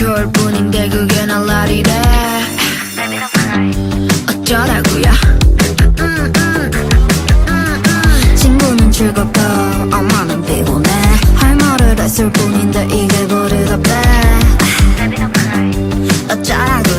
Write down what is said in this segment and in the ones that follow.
좋을 뿐인데 그게 날라리래. 어쩌라고요? 친구는 즐겁고 엄마는 피곤해. 할 말을 했을 뿐인데 이게 버릇없대 어쩌라고?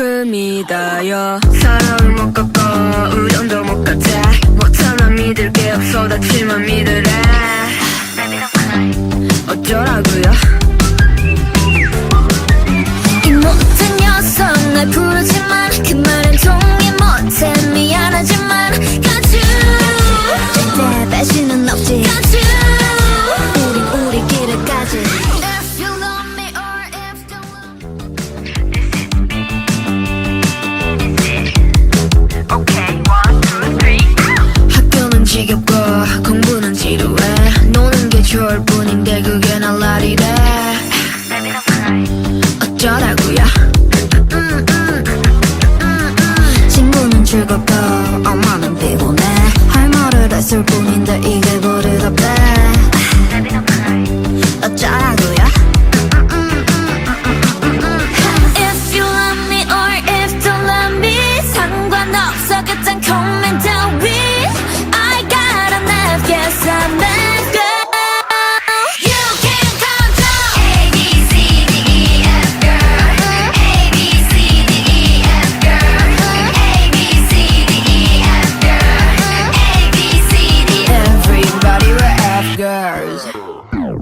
금이다요. 사랑을 못 꺾고 우정도 못 같아. 못하나 믿을 게 없어. 다치만 믿으래. 어쩌라고요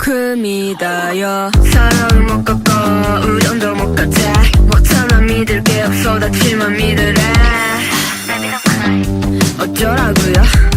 조금이 다여 사랑을 못 꺾어 우정도 못 가져 못하나 믿을 게 없어 다치만 믿으래. 어쩌라고요?